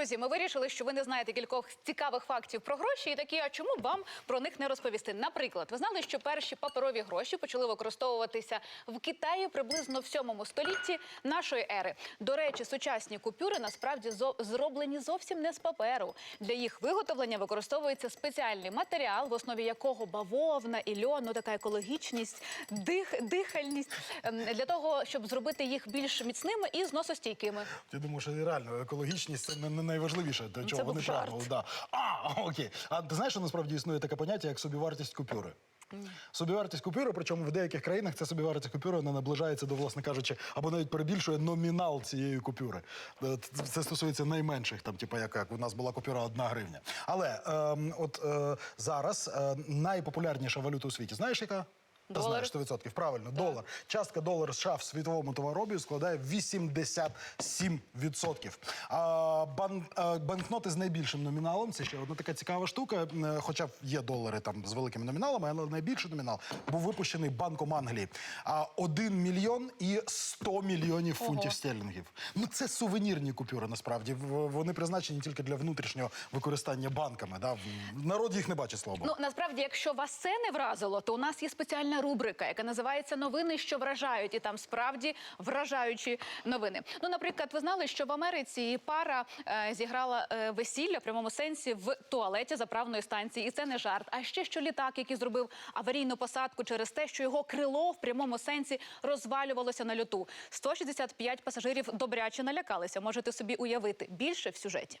Друзі, ми вирішили, що ви не знаєте кількох цікавих фактів про гроші, і такі, а чому вам про них не розповісти? Наприклад, ви знали, що перші паперові гроші почали використовуватися в Китаї приблизно в 7 столітті нашої ери. До речі, сучасні купюри насправді зо- зроблені зовсім не з паперу. Для їх виготовлення використовується спеціальний матеріал, в основі якого бавовна і льон, ну така екологічність, дих, дихальність ем, для того, щоб зробити їх більш міцними і зносостійкими. Я думаю, що реально екологічність це не найважливіше, до чого Ну, вони жарт. прагнули. Да. А, окей. А ти знаєш, що насправді існує таке поняття, як собівартість купюри? Собівартість купюри, причому в деяких країнах ця собівартість купюри не наближається до, власне кажучи, або навіть перебільшує номінал цієї купюри. Е, Це стосується найменших, там, типу, як, як у нас була купюра одна гривня. Але ем, от е, зараз е, найпопулярніша валюта у світі. Знаєш, яка? Та Долар. знаєш 100%. Правильно, долар. Частка долара США в світовому товарообігу складає 87%. А, бан, а, банкноти з найбільшим номіналом це ще одна така цікава штука. Хоча є долари там з великими номіналами, але найбільший номінал був випущений Банком Англії. А 1 мільйон і 100 мільйонів фунтів стерлінгів. Ну це сувенірні купюри. Насправді вони призначені тільки для внутрішнього використання банками. Да? Народ їх не бачить слава Богу. Ну насправді, якщо вас це не вразило, то у нас є спеціальна рубрика, яка називається Новини, що вражають, і там справді вражаючі новини. Ну, наприклад, ви знали, що в Америці пара е, зіграла е, весілля в прямому сенсі в туалеті заправної станції, і це не жарт. А ще що літак, який зробив аварійну посадку через те, що його крило в прямому сенсі розвалювалося на льоту. 165 пасажирів добряче налякалися. Можете собі уявити більше в сюжеті.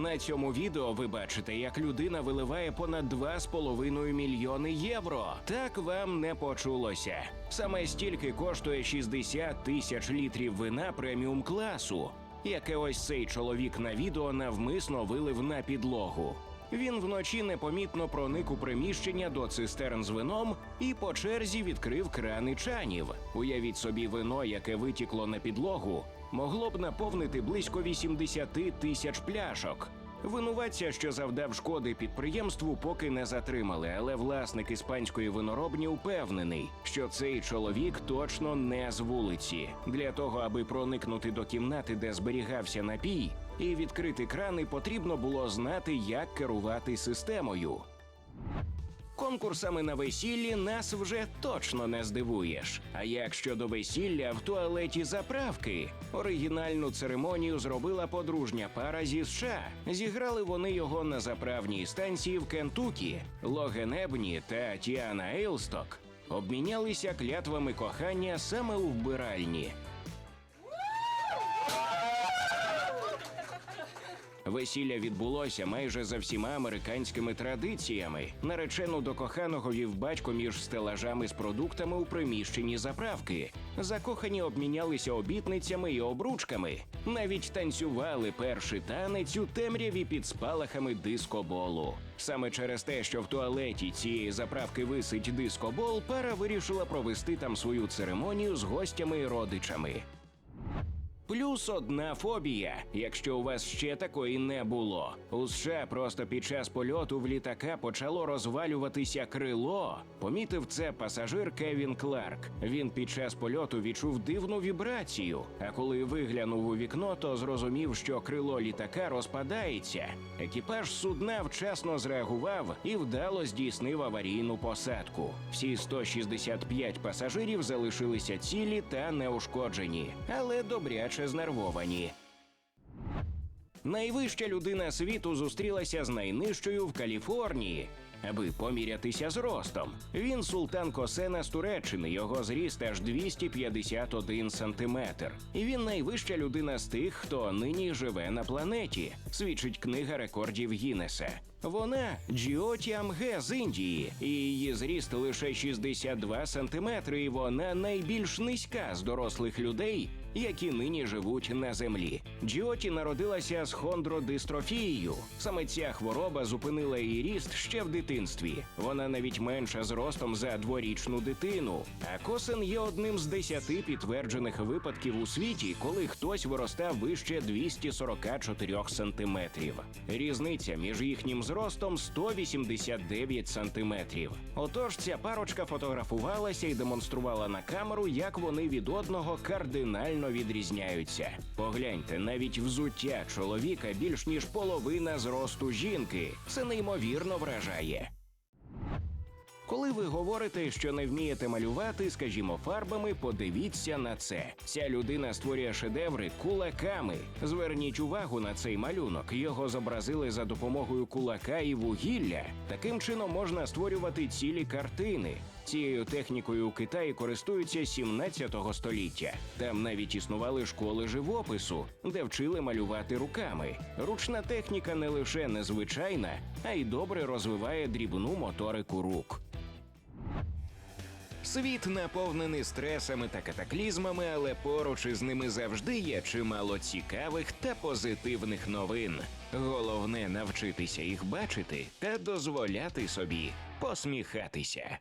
На цьому відео ви бачите, як людина виливає понад 2,5 мільйони євро. Так вам не почулося. Саме стільки коштує 60 тисяч літрів вина преміум класу, яке ось цей чоловік на відео навмисно вилив на підлогу. Він вночі непомітно проник у приміщення до цистерн з вином і по черзі відкрив крани чанів. Уявіть собі, вино, яке витікло на підлогу, могло б наповнити близько 80 тисяч пляшок. Винуватця, що завдав шкоди підприємству, поки не затримали, але власник іспанської виноробні впевнений, що цей чоловік точно не з вулиці. Для того, аби проникнути до кімнати, де зберігався напій, і відкрити крани, потрібно було знати, як керувати системою. Конкурсами на весіллі нас вже точно не здивуєш. А як щодо весілля в туалеті заправки? Оригінальну церемонію зробила подружня пара зі США. Зіграли вони його на заправній станції в Кентукі. Логен Ебні та Тіана Ейлсток обмінялися клятвами кохання саме у вбиральні. Весілля відбулося майже за всіма американськими традиціями. Наречену до коханого вів батько між стелажами з продуктами у приміщенні заправки. Закохані обмінялися обітницями і обручками. Навіть танцювали перший танець у темряві під спалахами дискоболу. Саме через те, що в туалеті цієї заправки висить дискобол, пара вирішила провести там свою церемонію з гостями і родичами. Плюс одна фобія, якщо у вас ще такої не було. У США просто під час польоту в літака почало розвалюватися крило. Помітив це пасажир Кевін Кларк. Він під час польоту відчув дивну вібрацію. А коли виглянув у вікно, то зрозумів, що крило літака розпадається. Екіпаж судна вчасно зреагував і вдало здійснив аварійну посадку. Всі 165 пасажирів залишилися цілі та неушкоджені, але добряче знервовані. Найвища людина світу зустрілася з найнижчою в Каліфорнії, аби помірятися з ростом. Він султан Косена з Туреччини. Його зріст аж 251 сантиметр. І він найвища людина з тих, хто нині живе на планеті, свідчить книга рекордів Гіннеса. Вона Джіоті Амге з Індії, і її зріст лише 62 сантиметри. І вона найбільш низька з дорослих людей, які нині живуть на землі. Джіоті народилася з хондродистрофією. Саме ця хвороба зупинила її ріст ще в дитинстві. Вона навіть менша зростом за дворічну дитину. А косин є одним з десяти підтверджених випадків у світі, коли хтось виростав вище 244 сантиметрів. Різниця між їхнім зростом 189 сантиметрів. Отож, ця парочка фотографувалася і демонструвала на камеру, як вони від одного кардинально відрізняються. Погляньте, навіть взуття чоловіка більш ніж половина зросту жінки. Це неймовірно вражає. Коли ви говорите, що не вмієте малювати, скажімо, фарбами, подивіться на це. Ця людина створює шедеври кулаками. Зверніть увагу на цей малюнок. Його зобразили за допомогою кулака і вугілля. Таким чином можна створювати цілі картини. Цією технікою у Китаї користуються 17 століття. Там навіть існували школи живопису, де вчили малювати руками. Ручна техніка не лише незвичайна, а й добре розвиває дрібну моторику рук. Світ наповнений стресами та катаклізмами, але поруч із ними завжди є чимало цікавих та позитивних новин. Головне навчитися їх бачити та дозволяти собі посміхатися.